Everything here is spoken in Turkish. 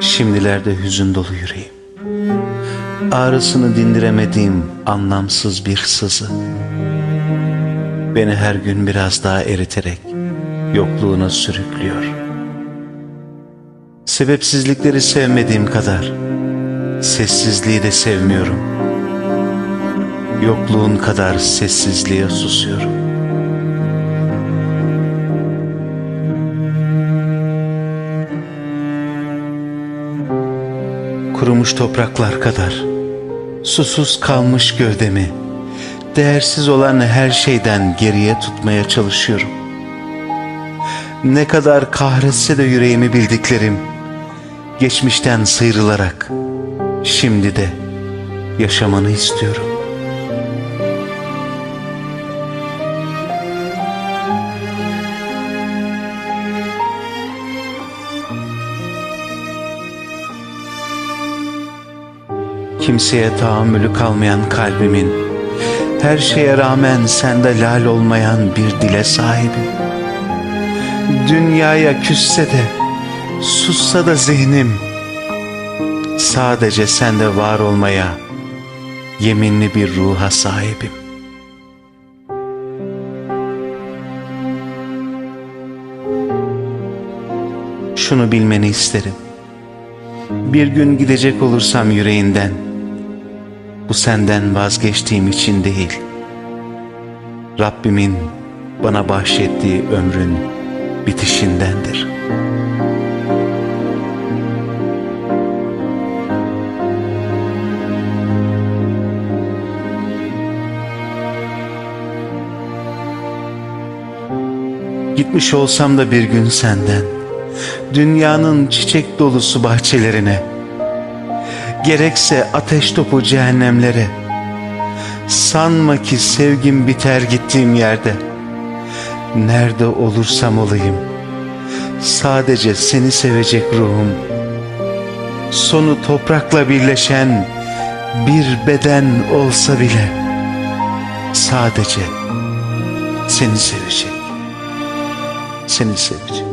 Şimdilerde hüzün dolu yüreğim. Ağrısını dindiremediğim anlamsız bir sızı. Beni her gün biraz daha eriterek yokluğuna sürüklüyor. Sebepsizlikleri sevmediğim kadar sessizliği de sevmiyorum. Yokluğun kadar sessizliğe susuyorum. Kurumuş topraklar kadar susuz kalmış gövdemi değersiz olan her şeyden geriye tutmaya çalışıyorum. Ne kadar kahretse de yüreğimi bildiklerim geçmişten sıyrılarak şimdi de yaşamanı istiyorum. Kimseye tahammülü kalmayan kalbimin her şeye rağmen sende lal olmayan bir dile sahibim. Dünyaya küsse de sussa da zihnim sadece sende var olmaya yeminli bir ruha sahibim. Şunu bilmeni isterim. Bir gün gidecek olursam yüreğinden bu senden vazgeçtiğim için değil. Rabbimin bana bahşettiği ömrün bitişindendir. Gitmiş olsam da bir gün senden, dünyanın çiçek dolusu bahçelerine, gerekse ateş topu cehennemlere, sanma ki sevgim biter gittiğim yerde, nerede olursam olayım, sadece seni sevecek ruhum, sonu toprakla birleşen bir beden olsa bile, sadece seni sevecek seni sevecek.